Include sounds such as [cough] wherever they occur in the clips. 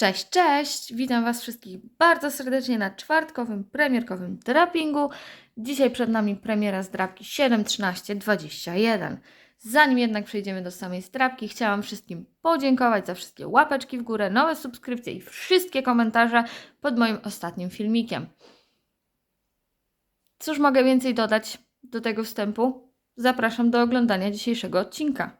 Cześć, cześć! Witam Was wszystkich bardzo serdecznie na czwartkowym premierkowym drapingu. Dzisiaj przed nami premiera zdrapki 7.13.21. Zanim jednak przejdziemy do samej zdrapki, chciałam wszystkim podziękować za wszystkie łapeczki w górę, nowe subskrypcje i wszystkie komentarze pod moim ostatnim filmikiem. Cóż mogę więcej dodać do tego wstępu? Zapraszam do oglądania dzisiejszego odcinka.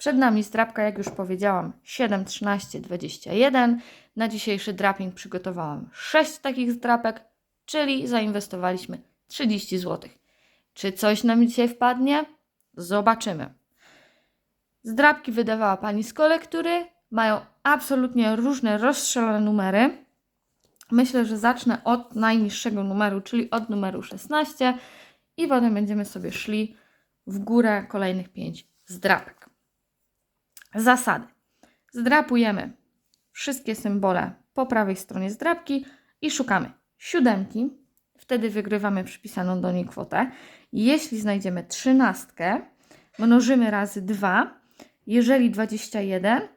Przed nami zdrapka, jak już powiedziałam, 7, 13, 21. Na dzisiejszy draping przygotowałam 6 takich zdrapek, czyli zainwestowaliśmy 30 zł. Czy coś nam dzisiaj wpadnie? Zobaczymy. Zdrapki wydawała pani z kolektury. Mają absolutnie różne rozstrzelone numery. Myślę, że zacznę od najniższego numeru, czyli od numeru 16 i potem będziemy sobie szli w górę kolejnych 5 zdrapek. Zasady. Zdrapujemy wszystkie symbole po prawej stronie zdrapki i szukamy siódemki. Wtedy wygrywamy przypisaną do niej kwotę. Jeśli znajdziemy trzynastkę, mnożymy razy 2. Jeżeli 21,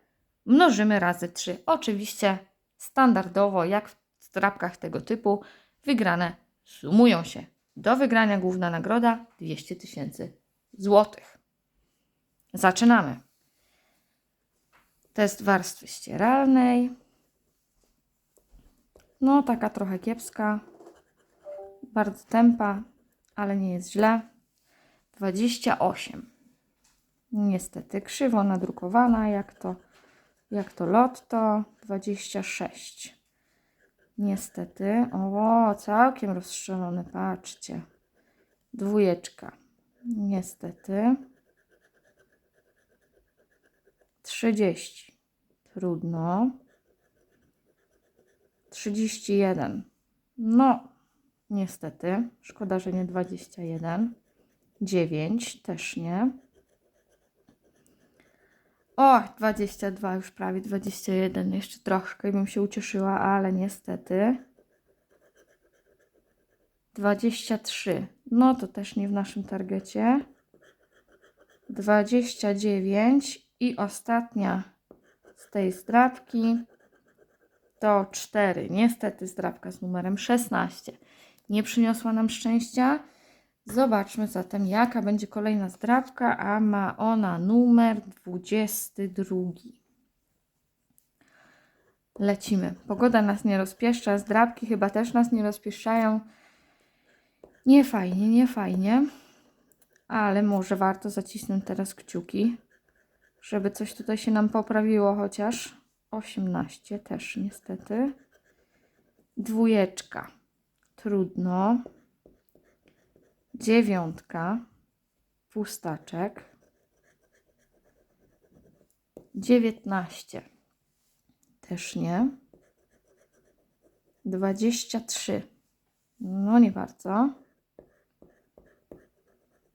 mnożymy razy 3. Oczywiście standardowo, jak w zdrapkach tego typu, wygrane sumują się. Do wygrania główna nagroda 200 tysięcy złotych. Zaczynamy. Test warstwy ścieralnej. No, taka trochę kiepska. Bardzo tempa, ale nie jest źle. 28. Niestety krzywo nadrukowana, jak to, jak to lotto. 26. Niestety. O, całkiem rozstrzelony, patrzcie. Dwójeczka. Niestety. 30. Trudno. 31. No, niestety. Szkoda, że nie 21. 9. Też nie. O, 22, już prawie 21. Jeszcze troszkę bym się ucieszyła, ale niestety. 23. No to też nie w naszym targecie. 29 i ostatnia z tej zdrabki to 4. Niestety zdrabka z numerem 16 nie przyniosła nam szczęścia. Zobaczmy zatem, jaka będzie kolejna zdrabka, a ma ona numer 22. Lecimy. Pogoda nas nie rozpieszcza, zdrabki chyba też nas nie rozpieszczają. Nie fajnie, nie fajnie, ale może warto zacisnąć teraz kciuki żeby coś tutaj się nam poprawiło chociaż. 18 też niestety. Dwójeczka. Trudno. Dziewiątka. Pustaczek. 19. Też nie. 23. No nie bardzo.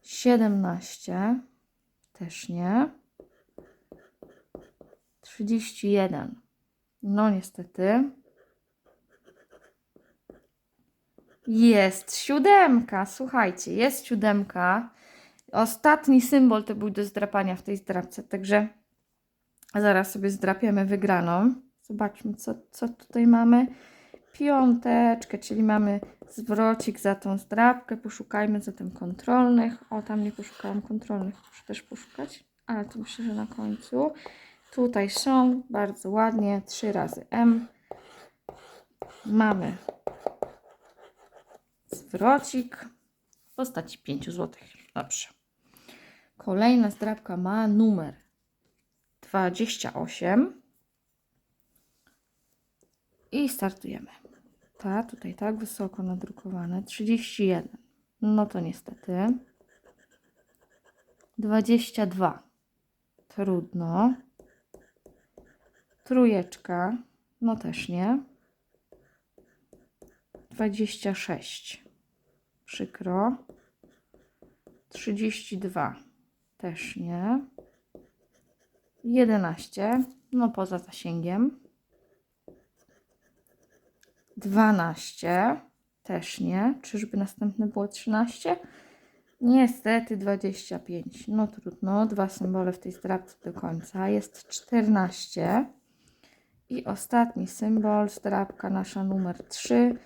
17. Też nie. 31. No niestety. Jest siódemka. Słuchajcie, jest siódemka. Ostatni symbol to był do zdrapania w tej zdrapce, także zaraz sobie zdrapiemy wygraną. Zobaczmy, co, co tutaj mamy. Piąteczkę, czyli mamy zwrocik za tą zdrapkę. Poszukajmy zatem kontrolnych. O, tam nie poszukałam kontrolnych. Muszę też poszukać, ale to myślę, że na końcu. Tutaj są bardzo ładnie, 3 razy M. Mamy zwrocik w postaci 5 zł. Dobrze. Kolejna zdrabka ma numer 28. I startujemy. Ta, tutaj tak wysoko nadrukowane. 31. No to niestety. 22. Trudno. Trójeczka, no też nie. 26, przykro. 32, też nie. 11, no poza zasięgiem. 12, też nie. Czyżby następne było 13? Niestety 25. No trudno, dwa symbole w tej zdrabce do końca. Jest 14 I ostatni symbol, zdrabka nasza numer 3,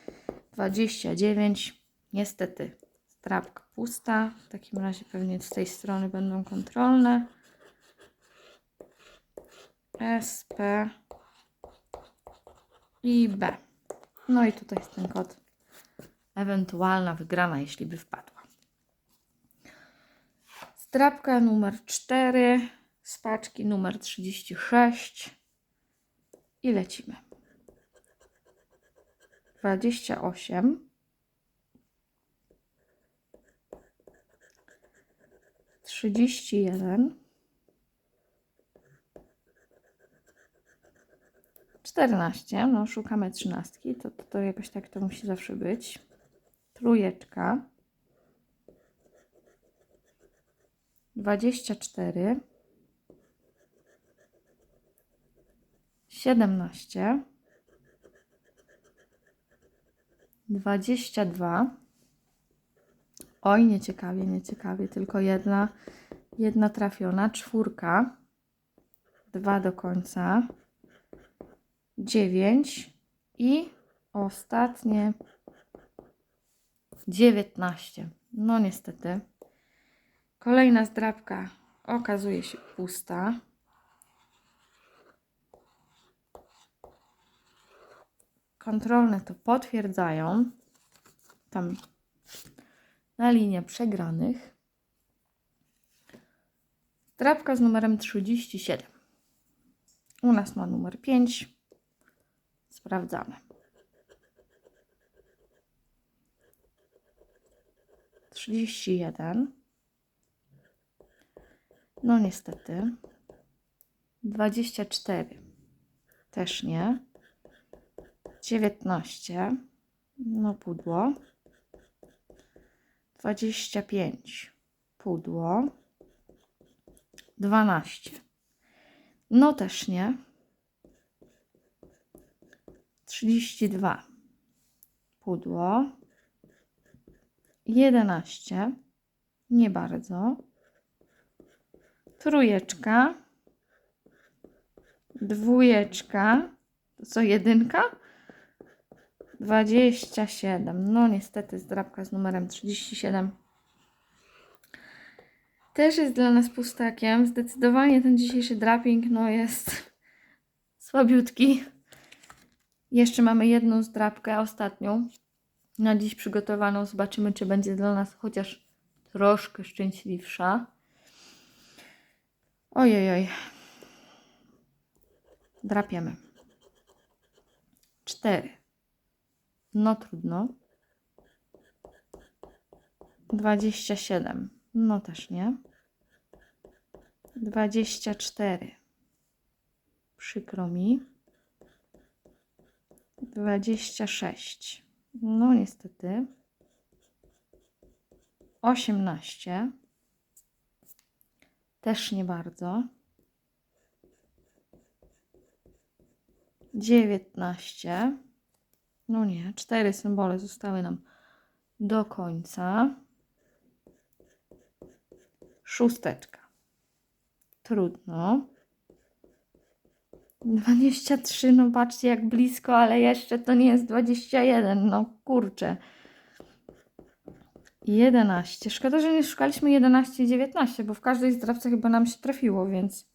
29. Niestety, zdrabka pusta. W takim razie pewnie z tej strony będą kontrolne. S, P i B. No i tutaj jest ten kod. Ewentualna wygrana, jeśli by wpadła. Strapka numer 4, z paczki numer 36 i lecimy. 28 31 14, no szukamy trzynastki, to, to, to jakoś tak to musi zawsze być. Trójeczka. 24. 17. 22. Oj, nieciekawie, nieciekawie, tylko jedna, jedna trafiona, czwórka, dwa do końca, 9 i ostatnie 19. No niestety. Kolejna zdrabka okazuje się pusta. Kontrolne to potwierdzają. Tam na linię przegranych. Zdrabka z numerem 37. U nas ma numer 5. Sprawdzamy. Trzydzieści jeden. No niestety. Dwadzieścia cztery. Też nie. Dziewiętnaście. No pudło. Dwadzieścia pięć. Pudło. Dwanaście. No też nie. 32 pudło 11 nie bardzo trójeczka dwójeczka to co jedynka 27 no niestety zdrabka z numerem 37 też jest dla nas pustakiem zdecydowanie ten dzisiejszy draping no jest [laughs] słabiutki jeszcze mamy jedną zdrabkę, ostatnią na dziś przygotowaną. Zobaczymy, czy będzie dla nas chociaż troszkę szczęśliwsza. Ojej, oj. Drapiemy. Cztery. No trudno. Dwadzieścia siedem. No też nie. Dwadzieścia cztery. Przykro mi. 26. No niestety. 18. Też nie bardzo. 19. No nie, cztery symbole zostały nam do końca. Szósteczka. Trudno. 23, no patrzcie jak blisko, ale jeszcze to nie jest 21, no kurczę. 11. Szkoda, że nie szukaliśmy 11 i 19, bo w każdej zdrawce chyba nam się trafiło, więc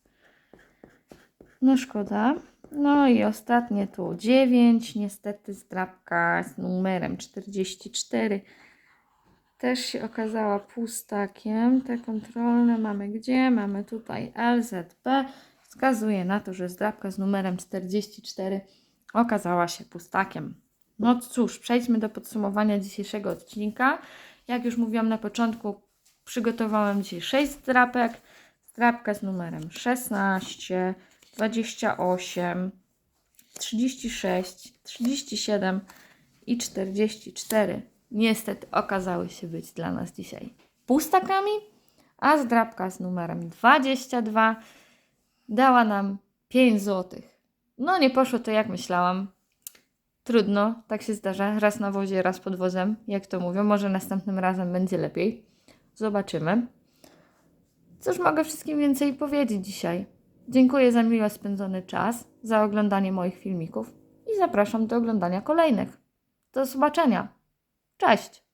no szkoda. No i ostatnie tu 9, niestety zdrabka z numerem 44 też się okazała pustakiem. Te kontrolne mamy gdzie? Mamy tutaj LZP wskazuje na to, że zdrabka z numerem 44 okazała się pustakiem. No cóż, przejdźmy do podsumowania dzisiejszego odcinka. Jak już mówiłam na początku, przygotowałam dzisiaj 6 zdrapek. Zdrabka z numerem 16, 28, 36, 37 i 44. Niestety okazały się być dla nas dzisiaj pustakami, a zdrabka z numerem 22 dała nam 5 zł. No nie poszło to jak myślałam. Trudno, tak się zdarza. Raz na wozie, raz pod wozem, jak to mówią. Może następnym razem będzie lepiej. Zobaczymy. Cóż mogę wszystkim więcej powiedzieć dzisiaj? Dziękuję za miło spędzony czas, za oglądanie moich filmików i zapraszam do oglądania kolejnych. Do zobaczenia. Cześć!